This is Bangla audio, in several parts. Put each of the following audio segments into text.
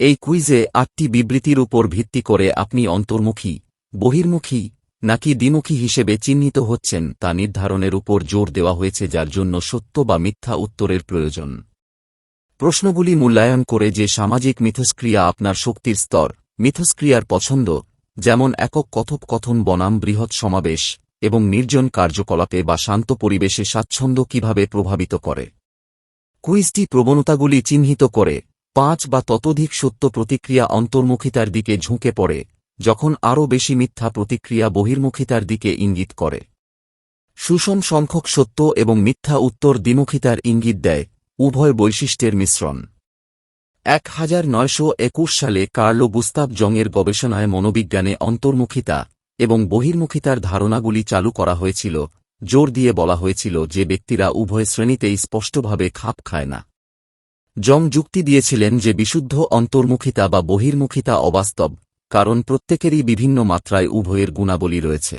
এই কুইজে আটটি বিবৃতির উপর ভিত্তি করে আপনি অন্তর্মুখী, বহির্মুখী, নাকি দ্বিমুখী হিসেবে চিহ্নিত হচ্ছেন তা নির্ধারণের উপর জোর দেওয়া হয়েছে যার জন্য সত্য বা মিথ্যা উত্তরের প্রয়োজন। প্রশ্নগুলি মূল্যায়ন করে যে সামাজিক মিথস্ক্রিয়া আপনার শক্তির স্তর, মিথস্ক্রিয়ার পছন্দ, যেমন একক কথোপকথন, বনাম বৃহৎ সমাবেশ, এবং নির্জন কার্যকলাপে বা শান্ত পরিবেশে স্বাচ্ছন্দ্য কীভাবে প্রভাবিত করে। কুইজটি প্রবণতাগুলি চিহ্নিত করে পাঁচ বা ততোধিক সত্য প্রতিক্রিয়া অন্তর্মুখিতার দিকে ঝুঁকে পড়ে, যখন আরও বেশি মিথ্যা প্রতিক্রিয়া বহির্মুখিতার দিকে ইঙ্গিত করে। সুষম সংখ্যক সত্য এবং মিথ্যা উত্তর দ্বিমুখিতার ইঙ্গিত দেয়, উভয় বৈশিষ্ট্যের মিশ্রণ। এক হাজার নয়শো একুশ সালে কার্লো গুস্তাব জংয়ের গবেষণায় মনোবিজ্ঞানে অন্তর্মুখিতা এবং বহির্মুখিতার ধারণাগুলি চালু করা হয়েছিল, জোর দিয়ে বলা হয়েছিল যে ব্যক্তিরা উভয় শ্রেণীতেই স্পষ্টভাবে খাপ খায় না। জং যুক্তি দিয়েছিলেন যে বিশুদ্ধ অন্তর্মুখিতা বা বহির্মুখিতা অবাস্তব, কারণ প্রত্যেকেরই বিভিন্ন মাত্রায় উভয়ের গুণাবলী রয়েছে।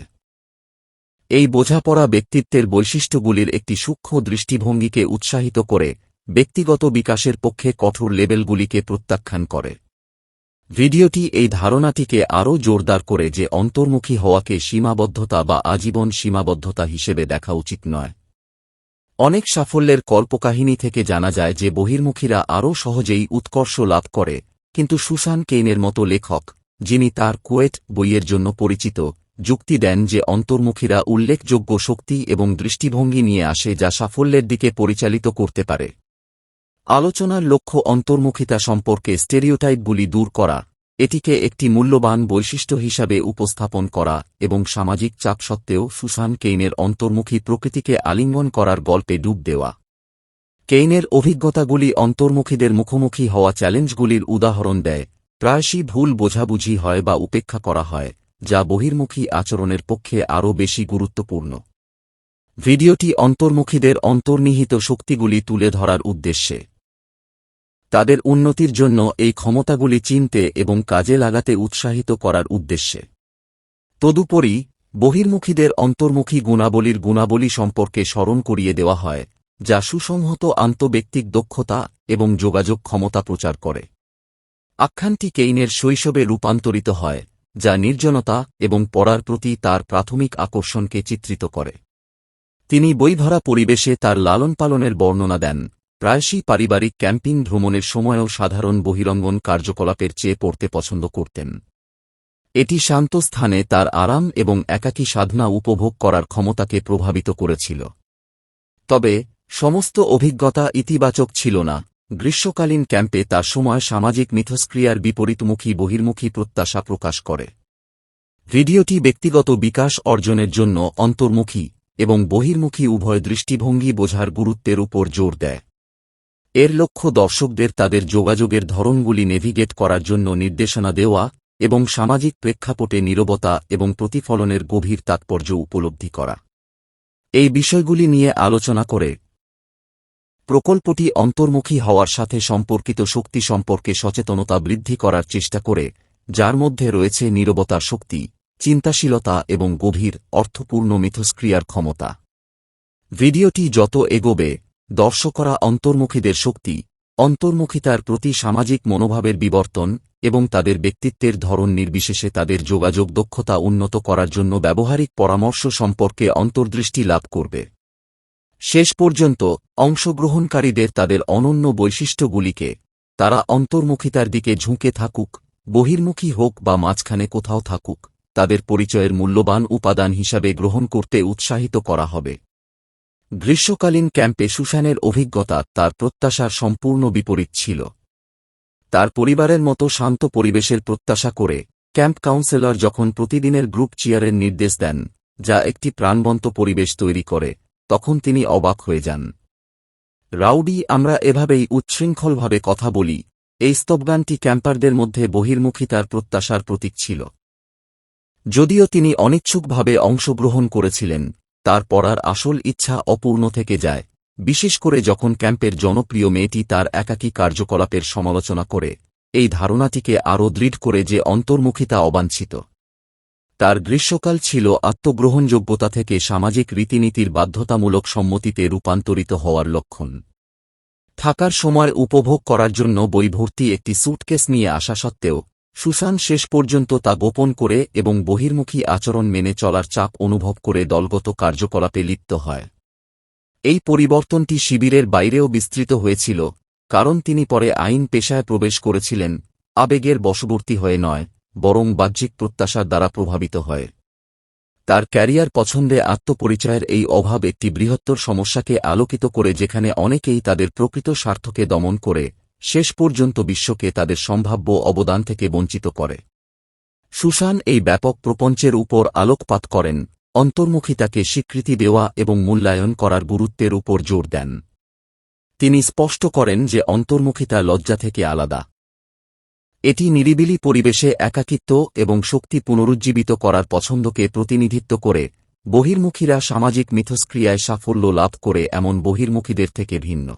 এই বোঝাপড়া ব্যক্তিত্বের বৈশিষ্ট্যগুলির একটি সূক্ষ্ম দৃষ্টিভঙ্গিকে উৎসাহিত করে, ব্যক্তিগত বিকাশের পক্ষে কঠোর লেবেলগুলিকে প্রত্যাখ্যান করে। ভিডিওটি এই ধারণাটিকে আরও জোরদার করে যে অন্তর্মুখী হওয়াকে সীমাবদ্ধতা বা আজীবন সীমাবদ্ধতা হিসেবে দেখা উচিত নয়। অনেক সাফল্যের কল্পকাহিনী থেকে জানা যায় যে বহির্মুখীরা আরও সহজেই উৎকর্ষ লাভ করে। কিন্তু সুসান কেইনের মতো লেখক, যিনি তার কুয়েট বইয়ের জন্য পরিচিত, যুক্তি দেন যে অন্তর্মুখীরা উল্লেখযোগ্য শক্তি এবং দৃষ্টিভঙ্গি নিয়ে আসে যা সাফল্যের দিকে পরিচালিত করতে পারে। আলোচনার লক্ষ্য অন্তর্মুখিতা সম্পর্কে স্টেরিওটাইপগুলি দূর করা। এটিকে একটি মূল্যবান বৈশিষ্ট্য হিসাবে উপস্থাপন করা এবং সামাজিক চাপ সত্ত্বেও সুসান কেইনের অন্তর্মুখী প্রকৃতিকে আলিঙ্গন করার গল্পে ডুব দেওয়া। কেইনের অভিজ্ঞতাগুলি অন্তর্মুখীদের মুখোমুখি হওয়া চ্যালেঞ্জগুলির উদাহরণ দেয়। প্রায়শই ভুল বোঝাবুঝি হয় বা উপেক্ষা করা হয়, যা বহির্মুখী আচরণের পক্ষে আরও বেশি গুরুত্বপূর্ণ। ভিডিওটি অন্তর্মুখীদের অন্তর্নিহিত শক্তিগুলি তুলে ধরার উদ্দেশ্যে। তাদের উন্নতির জন্য এই ক্ষমতাগুলি চিনতে এবং কাজে লাগাতে উৎসাহিত করার উদ্দেশ্যে। তদুপরি, বহির্মুখীদের অন্তর্মুখী গুণাবলীর গুণাবলী সম্পর্কে স্মরণ করিয়ে দেওয়া হয়, যা সুসংহত আন্তব্যক্তিক দক্ষতা এবং যোগাযোগ ক্ষমতা প্রচার করে। আখ্যানটি কেইনের শৈশবে রূপান্তরিত হয়, যা নির্জনতা এবং পড়ার প্রতি তার প্রাথমিক আকর্ষণকে চিত্রিত করে। তিনি বইভরা পরিবেশে তার লালন পালনের বর্ণনা দেন। প্রায়শই পারিবারিক ক্যাম্পিং ভ্রমণের সময়ও সাধারণ বহিরঙ্গন কার্যকলাপের চেয়ে পড়তে পছন্দ করতেন। এটি শান্ত স্থানে তার আরাম এবং একাকী সাধনা উপভোগ করার ক্ষমতাকে প্রভাবিত করেছিল। তবে, সমস্ত অভিজ্ঞতা ইতিবাচক ছিল না। গ্রীষ্মকালীন ক্যাম্পে তার সময় সামাজিক মিথস্ক্রিয়ার বিপরীতমুখী বহির্মুখী প্রত্যাশা প্রকাশ করে। ভিডিওটি ব্যক্তিগত বিকাশ অর্জনের জন্য অন্তর্মুখী এবং বহির্মুখী উভয় দৃষ্টিভঙ্গি বোঝার গুরুত্বের উপর জোর দেয়। এর লক্ষ্য দর্শকদের তাদের যোগাযোগের ধরনগুলি নেভিগেট করার জন্য নির্দেশনা দেওয়া এবং সামাজিক প্রেক্ষাপটে নীরবতা এবং প্রতিফলনের গভীর তাৎপর্য উপলব্ধি করা। এই বিষয়গুলি নিয়ে আলোচনা করে প্রকল্পটি অন্তর্মুখী হওয়ার সাথে সম্পর্কিত শক্তি সম্পর্কে সচেতনতা বৃদ্ধি করার চেষ্টা করে, যার মধ্যে রয়েছে নীরবতার শক্তি, চিন্তাশীলতা এবং গভীর অর্থপূর্ণ মিথস্ক্রিয়ার ক্ষমতা। ভিডিওটি যত এগোবে দর্শকরা অন্তর্মুখীদের শক্তি অন্তর্মুখিতার প্রতি সামাজিক মনোভাবের বিবর্তন এবং তাদের ব্যক্তিত্বের ধরন নির্বিশেষে তাদের যোগাযোগ দক্ষতা উন্নত করার জন্য ব্যবহারিক পরামর্শ সম্পর্কে অন্তর্দৃষ্টি লাভ করবে। শেষ পর্যন্ত, অংশগ্রহণকারীদের তাদের অনন্য বৈশিষ্ট্যগুলিকে তারা অন্তর্মুখিতার দিকে ঝুঁকে থাকুক, বহির্মুখী হোক বা মাঝখানে কোথাও থাকুক, তাদের পরিচয়ের মূল্যবান উপাদান হিসাবে গ্রহণ করতে উৎসাহিত করা হবে। গ্রীষ্মকালীন ক্যাম্পে সুশানের অভিজ্ঞতা তার প্রত্যাশার সম্পূর্ণ বিপরীত ছিল। তার পরিবারের মতো শান্ত পরিবেশের প্রত্যাশা করে ক্যাম্প কাউন্সেলর যখন প্রতিদিনের গ্রুপ চেয়ারের নির্দেশ দেন, যা একটি প্রাণবন্ত পরিবেশ তৈরি করে, তখন তিনি অবাক হয়ে যান। রাউডি, আমরা এভাবেই উচ্ছৃঙ্খলভাবে কথা বলি। এই স্তবগানটি ক্যাম্পারদের মধ্যে বহির্মুখিতার প্রত্যাশার প্রতীক ছিল। যদিও তিনি অনিচ্ছুকভাবে অংশগ্রহণ করেছিলেন তার পড়ার আসল ইচ্ছা অপূর্ণ থেকে যায়, বিশেষ করে যখন ক্যাম্পের জনপ্রিয় মেয়েটি তার একাকী কার্যকলাপের সমালোচনা করে, এই ধারণাটিকে আরও দৃঢ় করে যে অন্তর্মুখিতা অবাঞ্ছিত। তার গ্রীষ্মকাল ছিল আত্মগ্রহণযোগ্যতা থেকে সামাজিক রীতিনীতির বাধ্যতামূলক সম্মতিতে রূপান্তরিত হওয়ার লক্ষণ। থাকার সময় উপভোগ করার জন্য বইভর্তি একটি স্যুটকেস নিয়ে আসা সত্ত্বেও সুশান শেষ পর্যন্ত তা গোপন করে এবং বহির্মুখী আচরণ মেনে চলার চাপ অনুভব করে দলগত কার্যকলাপে লিপ্ত হয়। এই পরিবর্তনটি শিবিরের বাইরেও বিস্তৃত হয়েছিল, কারণ তিনি পরে আইন পেশায় প্রবেশ করেছিলেন, আবেগের বশবর্তী হয়ে নয়, বরং বাহ্যিক প্রত্যাশার দ্বারা প্রভাবিত হয়। তার ক্যারিয়ার পছন্দে আত্মপরিচয়ের এই অভাব একটি বৃহত্তর সমস্যাকে আলোকিত করে যেখানে অনেকেই তাদের প্রকৃত স্বার্থকে দমন করে। শেষ পর্যন্ত বিশ্বকে তাদের সম্ভাব্য অবদান থেকে বঞ্চিত করে। সুশান এই ব্যাপক প্রপঞ্চের উপর আলোকপাত করেন, অন্তর্মুখিতাকে স্বীকৃতি দেওয়া এবং মূল্যায়ন করার গুরুত্বের উপর জোর দেন। তিনি স্পষ্ট করেন যে অন্তর্মুখিতা লজ্জা থেকে আলাদা। এটি নিরিবিলি পরিবেশে একাকিত্ব এবং শক্তি পুনরুজ্জীবিত করার পছন্দকে প্রতিনিধিত্ব করে, বহির্মুখীরা সামাজিক মিথস্ক্রিয়ায় সাফল্য লাভ করে এমন বহির্মুখীদের থেকে ভিন্ন।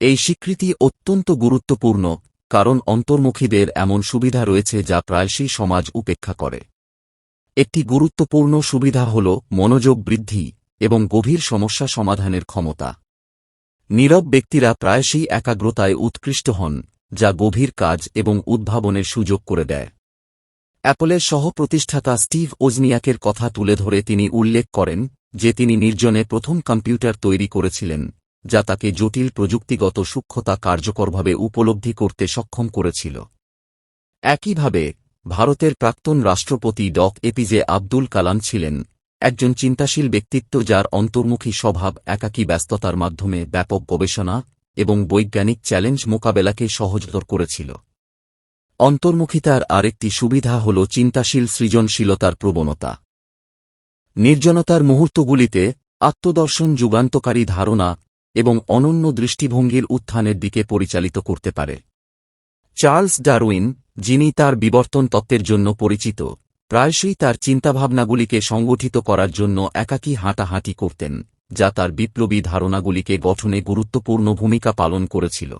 এই স্বীকৃতি অত্যন্ত গুরুত্বপূর্ণ, কারণ অন্তর্মুখীদের এমন সুবিধা রয়েছে যা প্রায়শই সমাজ উপেক্ষা করে। একটি গুরুত্বপূর্ণ সুবিধা হল মনোযোগ বৃদ্ধি এবং গভীর সমস্যা সমাধানের ক্ষমতা। নীরব ব্যক্তিরা প্রায়শই একাগ্রতায় উৎকৃষ্ট হন, যা গভীর কাজ এবং উদ্ভাবনের সুযোগ করে দেয়। অ্যাপলের সহ-প্রতিষ্ঠাতা স্টিভ ওজনিয়াকের কথা তুলে ধরে তিনি উল্লেখ করেন যে তিনি নির্জনে প্রথম কম্পিউটার তৈরি করেছিলেন। যা তাকে জটিল প্রযুক্তিগত সূক্ষ্মতা কার্যকরভাবে উপলব্ধি করতে সক্ষম করেছিল। একইভাবে, ভারতের প্রাক্তন রাষ্ট্রপতি ডক এপিজে আব্দুল কালাম ছিলেন একজন চিন্তাশীল ব্যক্তিত্ব যার অন্তর্মুখী স্বভাব, একাকী ব্যস্ততার মাধ্যমে ব্যাপক গবেষণা এবং বৈজ্ঞানিক চ্যালেঞ্জ মোকাবেলাকে সহজতর করেছিল। অন্তর্মুখিতার আরেকটি সুবিধা হল চিন্তাশীল সৃজনশীলতার প্রবণতা। নির্জনতার মুহূর্তগুলিতে আত্মদর্শন যুগান্তকারী ধারণা এবং অনন্য দৃষ্টিভঙ্গির উত্থানের দিকে পরিচালিত করতে পারে। চার্লস ডারউইন, যিনি তার বিবর্তন তত্ত্বের জন্য পরিচিত, প্রায়শই তার চিন্তাভাবনাগুলিকে সংগঠিত করার জন্য একাকী হাঁটাহাঁটি করতেন, যা তার বিপ্লবী ধারণাগুলিকে গঠনে গুরুত্বপূর্ণ ভূমিকা পালন করেছিল।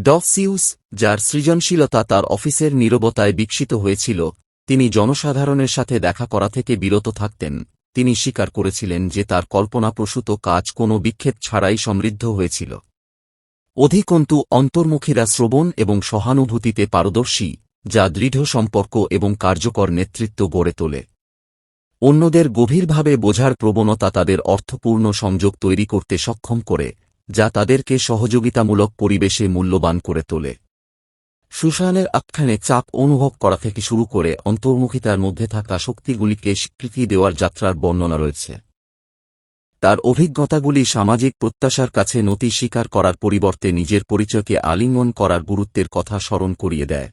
ডফ সিউস যার সৃজনশীলতা তার অফিসের নীরবতায় বিকশিত হয়েছিল, তিনি জনসাধারণের সাথে দেখা করা থেকে বিরত থাকতেন তিনি স্বীকার করেছিলেন যে তার কল্পনাপ্রসূত কাজ কোনো বিক্ষেপ ছাড়াই সমৃদ্ধ হয়েছিল। অধিকন্তু, অন্তর্মুখীরা শ্রবণ এবং সহানুভূতিতে পারদর্শী, যা দৃঢ় সম্পর্ক এবং কার্যকর নেতৃত্ব গড়ে তোলে। অন্যদের গভীরভাবে বোঝার প্রবণতা তাদের অর্থপূর্ণ সংযোগ তৈরি করতে সক্ষম করে, যা তাদেরকে সহযোগিতামূলক পরিবেশে মূল্যবান করে তোলে। সুশানের আখ্যানে চাপ অনুভব করা থেকে শুরু করে অন্তর্মুখিতার মধ্যে থাকা শক্তিগুলিকে স্বীকৃতি দেওয়ার যাত্রার বর্ণনা রয়েছে। তার অভিজ্ঞতাগুলি সামাজিক প্রত্যাশার কাছে নতি স্বীকার করার পরিবর্তে নিজের পরিচয়কে আলিঙ্গন করার গুরুত্বের কথা স্মরণ করিয়ে দেয়।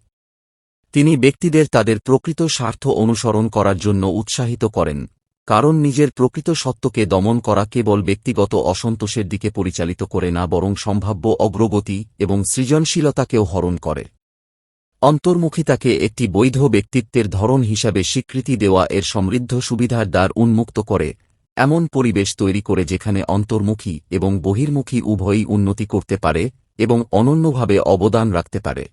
তিনি ব্যক্তিদের তাদের প্রকৃত স্বার্থ অনুসরণ করার জন্য উৎসাহিত করেন, কারণ নিজের প্রকৃত সত্যকে দমন করা কেবল ব্যক্তিগত অসন্তোষের দিকে পরিচালিত করে না, বরং সম্ভাব্য অগ্রগতি এবং সৃজনশীলতাকেও হরণ করে। অন্তর্মুখিতাকে একটি বৈধ ব্যক্তিত্বের ধরন হিসাবে স্বীকৃতি দেওয়া এর সমৃদ্ধ সুবিধার দ্বার উন্মুক্ত করে, এমন পরিবেশ তৈরি করে যেখানে অন্তর্মুখী এবং বহির্মুখী উভয়ই উন্নতি করতে পারে এবং অনন্যভাবে অবদান রাখতে পারে।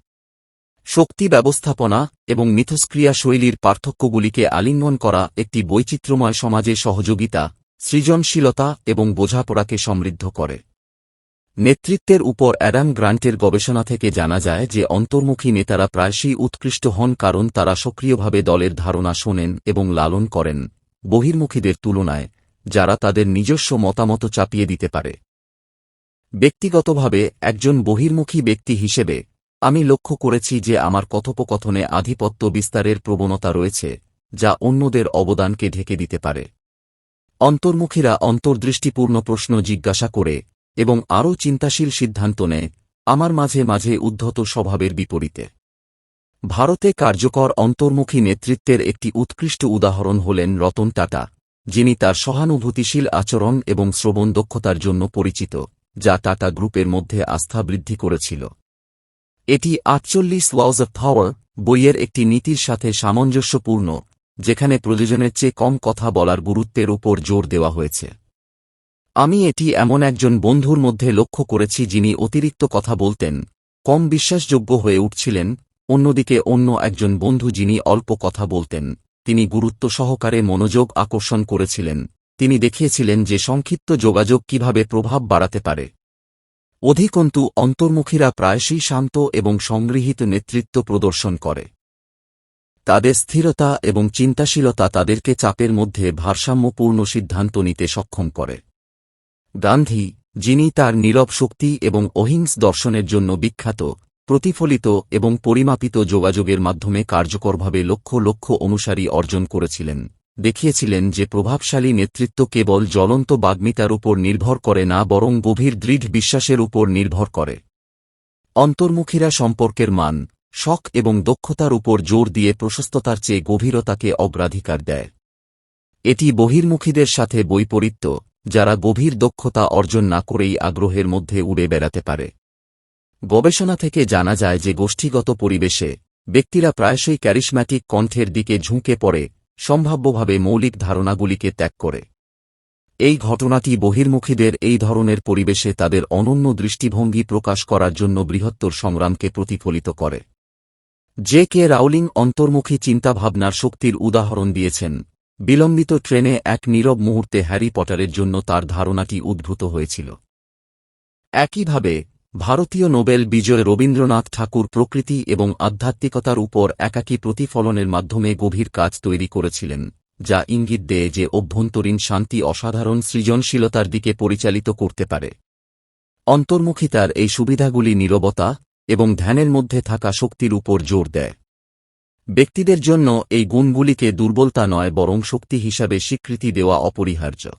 শক্তি ব্যবস্থাপনা এবং মিথস্ক্রিয়া শৈলীর পার্থক্যগুলিকে আলিঙ্গন করা একটি বৈচিত্র্যময় সমাজে সহযোগিতা, সৃজনশীলতা এবং বোঝাপড়াকে সমৃদ্ধ করে। নেতৃত্বের উপর অ্যাডাম গ্রান্টের গবেষণা থেকে জানা যায় যে অন্তর্মুখী নেতারা প্রায়শই উৎকৃষ্ট হন কারণ তারা সক্রিয়ভাবে দলের ধারণা শোনেন এবং লালন করেন বহির্মুখীদের তুলনায়, যারা তাদের নিজস্ব মতামত চাপিয়ে দিতে পারে। ব্যক্তিগতভাবে, একজন বহির্মুখী ব্যক্তি হিসেবে, আমি লক্ষ্য করেছি যে আমার কথোপকথনে আধিপত্য বিস্তারের প্রবণতা রয়েছে, যা অন্যদের অবদানকে ঢেকে দিতে পারে। অন্তর্মুখীরা অন্তর্দৃষ্টিপূর্ণ প্রশ্ন জিজ্ঞাসা করে এবং আরও চিন্তাশীল সিদ্ধান্ত নেয়, আমার মাঝে মাঝে উদ্ধত স্বভাবের বিপরীতে। ভারতে কার্যকর অন্তর্মুখী নেতৃত্বের একটি উৎকৃষ্ট উদাহরণ হলেন রতন টাটা, যিনি তার সহানুভূতিশীল আচরণ এবং শ্রবণ দক্ষতার জন্য পরিচিত, যা টাটা গ্রুপের মধ্যে আস্থা বৃদ্ধি করেছিল। এটি আটচল্লিশ ওয়াউজ অফ পাওয়ার বইয়ের একটি নীতির সাথে সামঞ্জস্যপূর্ণ, যেখানে প্রয়োজনের চেয়ে কম কথা বলার গুরুত্বের উপর জোর দেওয়া হয়েছে। আমি এটি এমন একজন বন্ধুর মধ্যে লক্ষ্য করেছি যিনি অতিরিক্ত কথা বলতেন, কম বিশ্বাসযোগ্য হয়ে উঠছিলেন, অন্যদিকে অন্য একজন বন্ধু যিনি অল্প কথা বলতেন, তিনি গুরুত্ব সহকারে মনোযোগ আকর্ষণ করেছিলেন, তিনি দেখিয়েছিলেন যে সংক্ষিপ্ত যোগাযোগ কীভাবে প্রভাব বাড়াতে পারে। অধিকন্তু, অন্তর্মুখীরা প্রায়শই শান্ত এবং সংগৃহীত নেতৃত্ব প্রদর্শন করে। তাদের স্থিরতা এবং চিন্তাশীলতা তাদেরকে চাপের মধ্যে ভারসাম্যপূর্ণ সিদ্ধান্ত নিতে সক্ষম করে। গান্ধী, যিনি তার নীরব শক্তি এবং অহিংস দর্শনের জন্য বিখ্যাত, প্রতিফলিত এবং পরিমাপিত যোগাযোগের মাধ্যমে কার্যকরভাবে লক্ষ লক্ষ অনুসারী অর্জন করেছিলেন, দেখিয়েছিলেন যে প্রভাবশালী নেতৃত্ব কেবল জ্বলন্ত বাগ্মিতার উপর নির্ভর করে না বরং গভীর দৃঢ় বিশ্বাসের উপর নির্ভর করে। অন্তর্মুখীরা সম্পর্কের মান, শখ এবং দক্ষতার উপর জোর দিয়ে প্রশস্ততার চেয়ে গভীরতাকে অগ্রাধিকার দেয়। এটি বহির্মুখীদের সাথে বৈপরীত্য যারা গভীর দক্ষতা অর্জন না করেই আগ্রহের মধ্যে উড়ে বেড়াতে পারে। গবেষণা থেকে জানা যায় যে গোষ্ঠীগত পরিবেশে ব্যক্তিরা প্রায়শই ক্যারিশম্যাটিক কণ্ঠের দিকে ঝুঁকে পড়ে, সম্ভাব্যভাবে মৌলিক ধারণাগুলিকে ত্যাগ করে। এই ঘটনাটি বহির্মুখীদের এই ধরনের পরিবেশে তাদের অনন্য দৃষ্টিভঙ্গি প্রকাশ করার জন্য বৃহত্তর সংগ্রামকে প্রতিফলিত করে। জে কে রাউলিং অন্তর্মুখী চিন্তাভাবনার শক্তির উদাহরণ দিয়েছেন। বিলম্বিত ট্রেনে এক নীরব মুহূর্তে হ্যারি পটারের জন্য তার ধারণাটি উদ্ভূত হয়েছিল। একইভাবে, ভারতীয় নোবেল বিজয় রবীন্দ্রনাথ ঠাকুর প্রকৃতি এবং আধ্যাত্মিকতার উপর একাকী প্রতিফলনের মাধ্যমে গভীর কাজ তৈরি করেছিলেন, যা ইঙ্গিত দেয় যে অভ্যন্তরীণ শান্তি অসাধারণ সৃজনশীলতার দিকে পরিচালিত করতে পারে। অন্তর্মুখিতার এই সুবিধাগুলি নীরবতা এবং ধ্যানের মধ্যে থাকা শক্তির উপর জোর দেয়। ব্যক্তিদের জন্য এই গুণগুলিকে দুর্বলতা নয়, বরং শক্তি হিসাবে স্বীকৃতি দেওয়া অপরিহার্য।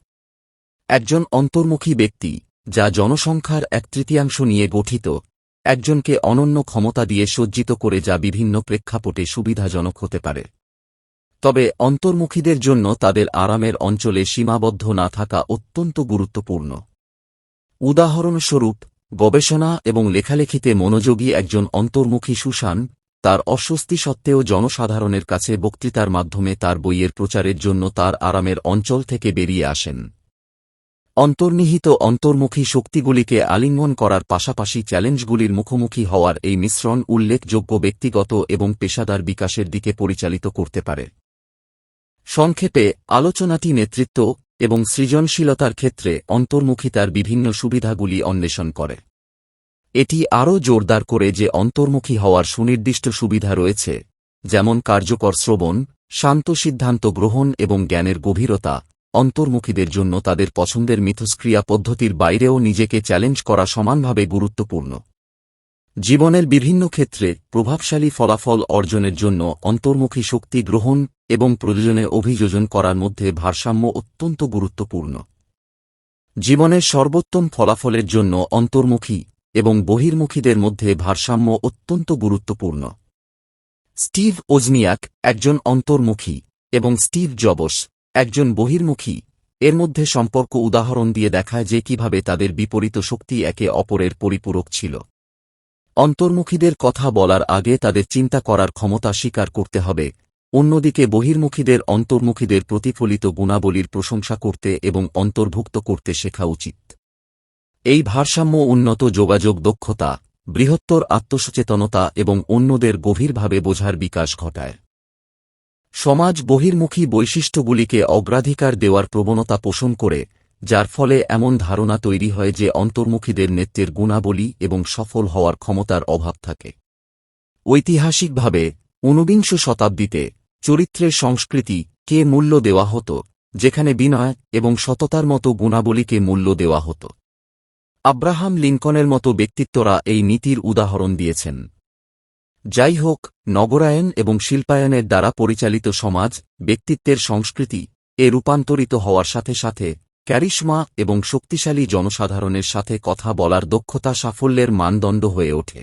একজন অন্তর্মুখী ব্যক্তি, যা জনসংখ্যার এক তৃতীয়াংশ নিয়ে গঠিত, একজনকে অনন্য ক্ষমতা দিয়ে সজ্জিত করে যা বিভিন্ন প্রেক্ষাপটে সুবিধাজনক হতে পারে। তবে অন্তর্মুখীদের জন্য তাদের আরামের অঞ্চলে সীমাবদ্ধ না থাকা অত্যন্ত গুরুত্বপূর্ণ। উদাহরণস্বরূপ, গবেষণা এবং লেখালেখিতে মনোযোগী একজন অন্তর্মুখী সুশান তার অস্বস্তি সত্ত্বেও জনসাধারণের কাছে বক্তৃতার মাধ্যমে তার বইয়ের প্রচারের জন্য তার আরামের অঞ্চল থেকে বেরিয়ে আসেন। অন্তর্নিহিত অন্তর্মুখী শক্তিগুলিকে আলিঙ্গন করার পাশাপাশি চ্যালেঞ্জগুলির মুখোমুখি হওয়ার এই মিশ্রণ উল্লেখযোগ্য ব্যক্তিগত এবং পেশাদার বিকাশের দিকে পরিচালিত করতে পারে। সংক্ষেপে, আলোচনাটি নেতৃত্ব এবং সৃজনশীলতার ক্ষেত্রে অন্তর্মুখিতার বিভিন্ন সুবিধাগুলি অন্বেষণ করে। এটি আরও জোরদার করে যে অন্তর্মুখী হওয়ার সুনির্দিষ্ট সুবিধা রয়েছে, যেমন কার্যকর শ্রবণ, শান্ত সিদ্ধান্ত গ্রহণ এবং জ্ঞানের গভীরতা, অন্তর্মুখীদের জন্য তাদের পছন্দের মিথস্ক্রিয়া পদ্ধতির বাইরেও নিজেকে চ্যালেঞ্জ করা সমানভাবে গুরুত্বপূর্ণ। জীবনের বিভিন্ন ক্ষেত্রে প্রভাবশালী ফলাফল অর্জনের জন্য অন্তর্মুখী শক্তি গ্রহণ এবং প্রয়োজনে অভিযোজন করার মধ্যে ভারসাম্য অত্যন্ত গুরুত্বপূর্ণ। জীবনের সর্বোত্তম ফলাফলের জন্য অন্তর্মুখী এবং বহির্মুখীদের মধ্যে ভারসাম্য অত্যন্ত গুরুত্বপূর্ণ। স্টিভ ওজনিয়াক একজন অন্তর্মুখী এবং স্টিভ জবস একজন বহির্মুখী। এর মধ্যে সম্পর্ক উদাহরণ দিয়ে দেখায় যে কীভাবে তাদের বিপরীত শক্তি একে অপরের পরিপূরক ছিল। অন্তর্মুখীদের কথা বলার আগে তাদের চিন্তা করার ক্ষমতা স্বীকার করতে হবে। অন্যদিকে বহির্মুখীদের অন্তর্মুখীদের প্রতিফলিত গুণাবলীর প্রশংসা করতে এবং অন্তর্ভুক্ত করতে শেখা উচিত। এই ভারসাম্য উন্নত যোগাযোগ দক্ষতা, বৃহত্তর আত্মসচেতনতা এবং অন্যদের গভীরভাবে বোঝার বিকাশ ঘটায়। সমাজ বহির্মুখী বৈশিষ্ট্যগুলিকে অগ্রাধিকার দেওয়ার প্রবণতা পোষণ করে, যার ফলে এমন ধারণা তৈরি হয় যে অন্তর্মুখীদের নেত্রের গুণাবলী এবং সফল হওয়ার ক্ষমতার অভাব থাকে। ঐতিহাসিকভাবে, ঊনবিংশ শতাব্দীতে চরিত্রের সংস্কৃতি কে মূল্য দেওয়া হতো, যেখানে বিনয় এবং সততার মতো গুণাবলীকে মূল্য দেওয়া হতো। আব্রাহাম লিঙ্কনের মতো ব্যক্তিত্বরা এই নীতির উদাহরণ দিয়েছেন। যাই হোক নগরায়ন এবং শিল্পায়নের দ্বারা পরিচালিত সমাজ, ব্যক্তিত্বের সংস্কৃতি, এ রূপান্তরিত হওয়ার সাথে সাথে, ক্যারিশমা এবং শক্তিশালী জনসাধারণের সাথে কথা বলার দক্ষতা সাফল্যের মানদণ্ড হয়ে ওঠে।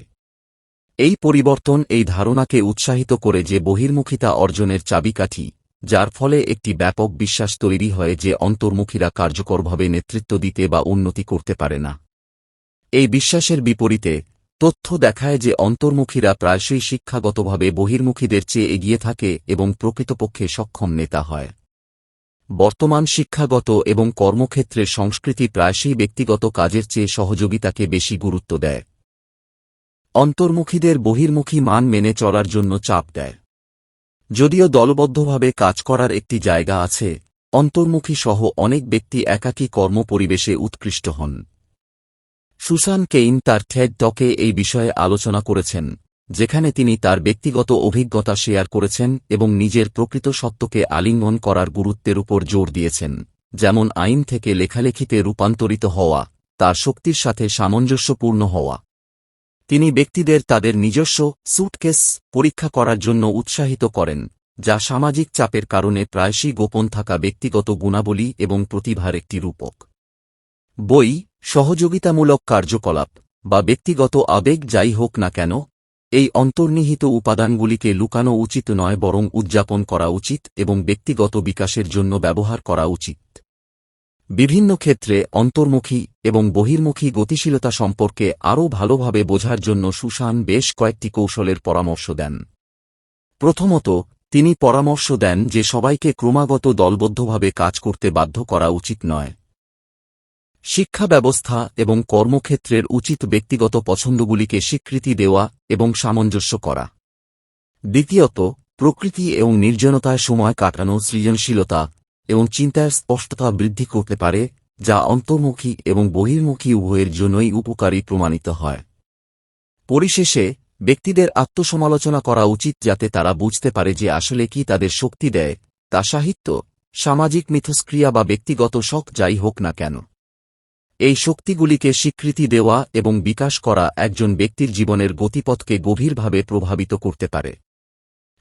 এই পরিবর্তন এই ধারণাকে উৎসাহিত করে যে বহির্মুখিতা অর্জনের চাবিকাঠি, যার ফলে একটি ব্যাপক বিশ্বাস তৈরি হয় যে অন্তর্মুখীরা কার্যকরভাবে নেতৃত্ব দিতে বা উন্নতি করতে পারে না। এই বিশ্বাসের বিপরীতে, তথ্য দেখায় যে অন্তর্মুখীরা প্রায়শই শিক্ষাগতভাবে বহির্মুখীদের চেয়ে এগিয়ে থাকে এবং প্রকৃতপক্ষে সক্ষম নেতা হয়। বর্তমান শিক্ষাগত এবং কর্মক্ষেত্রের সংস্কৃতি প্রায়শই ব্যক্তিগত কাজের চেয়ে সহযোগিতাকে বেশি গুরুত্ব দেয়। অন্তর্মুখীদের বহির্মুখী মান মেনে চলার জন্য চাপ দেয়। যদিও দলবদ্ধভাবে কাজ করার একটি জায়গা আছে অন্তর্মুখী সহ অনেক ব্যক্তি একাকী কর্মপরিবেশে উৎকৃষ্ট হন। সুসান কেইন তার ঠেড টকে এই বিষয়ে আলোচনা করেছেন, যেখানে তিনি তার ব্যক্তিগত অভিজ্ঞতা শেয়ার করেছেন এবং নিজের প্রকৃত সত্যকে আলিঙ্গন করার গুরুত্বের উপর জোর দিয়েছেন, যেমন আইন থেকে লেখালেখিতে রূপান্তরিত হওয়া, তার শক্তির সাথে সামঞ্জস্যপূর্ণ হওয়া। তিনি ব্যক্তিদের তাদের নিজস্ব স্যুটকেস পরীক্ষা করার জন্য উৎসাহিত করেন, যা সামাজিক চাপের কারণে প্রায়শই গোপন থাকা ব্যক্তিগত গুণাবলী এবং প্রতিভার একটি রূপক। বই সহযোগিতামূলক কার্যকলাপ, বা ব্যক্তিগত আবেগ যাই হোক না কেন, এই অন্তর্নিহিত উপাদানগুলিকে লুকানো উচিত নয় বরং উদযাপন করা উচিত এবং ব্যক্তিগত বিকাশের জন্য ব্যবহার করা উচিত। বিভিন্ন ক্ষেত্রে অন্তর্মুখী এবং বহির্মুখী গতিশীলতা সম্পর্কে আরও ভালোভাবে বোঝার জন্য সুশান বেশ কয়েকটি কৌশলের পরামর্শ দেন। প্রথমত, তিনি পরামর্শ দেন যে সবাইকে ক্রমাগত দলবদ্ধভাবে কাজ করতে বাধ্য করা উচিত নয়। শিক্ষা ব্যবস্থা এবং কর্মক্ষেত্রের উচিত ব্যক্তিগত পছন্দগুলিকে স্বীকৃতি দেওয়া এবং সামঞ্জস্য করা। দ্বিতীয়ত, প্রকৃতি এবং নির্জনতায় সময় কাটানো সৃজনশীলতা এবং চিন্তার স্পষ্টতা বৃদ্ধি করতে পারে, যা অন্তর্মুখী এবং বহির্মুখী উভয়ের জন্যই উপকারী প্রমাণিত হয়। পরিশেষে, ব্যক্তিদের আত্মসমালোচনা করা উচিত যাতে তারা বুঝতে পারে যে আসলে কি তাদের শক্তি দেয়, তা সাহিত্য, সামাজিক মিথস্ক্রিয়া বা ব্যক্তিগত শখ যাই হোক না কেন। এই শক্তিগুলিকে স্বীকৃতি দেওয়া এবং বিকাশ করা একজন ব্যক্তির জীবনের গতিপথকে গভীরভাবে প্রভাবিত করতে পারে।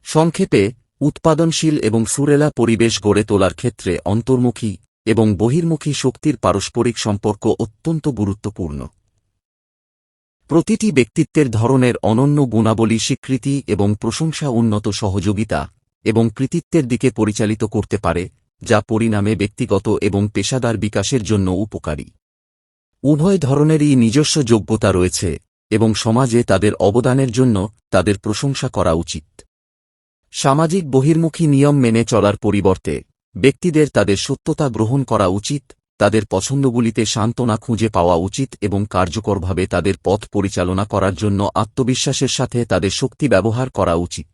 সংক্ষেপে, উৎপাদনশীল এবং সুরেলা পরিবেশ গড়ে তোলার ক্ষেত্রে অন্তর্মুখী এবং বহির্মুখী শক্তির পারস্পরিক সম্পর্ক অত্যন্ত গুরুত্বপূর্ণ। প্রতিটি ব্যক্তিত্বের ধরনের অনন্য গুণাবলী স্বীকৃতি এবং প্রশংসা উন্নত সহযোগিতা এবং কৃতিত্বের দিকে পরিচালিত করতে পারে, যা পরিণামে ব্যক্তিগত এবং পেশাদার বিকাশের জন্য উপকারী। উভয় ধরনেরই নিজস্ব যোগ্যতা রয়েছে এবং সমাজে তাদের অবদানের জন্য তাদের প্রশংসা করা উচিত। সামাজিক বহির্মুখী নিয়ম মেনে চলার পরিবর্তে ব্যক্তিদের তাদের সত্যতা গ্রহণ করা উচিত, তাদের পছন্দগুলিতে সান্ত্বনা খুঁজে পাওয়া উচিত এবং কার্যকরভাবে তাদের পথ পরিচালনা করার জন্য আত্মবিশ্বাসের সাথে তাদের শক্তি ব্যবহার করা উচিত।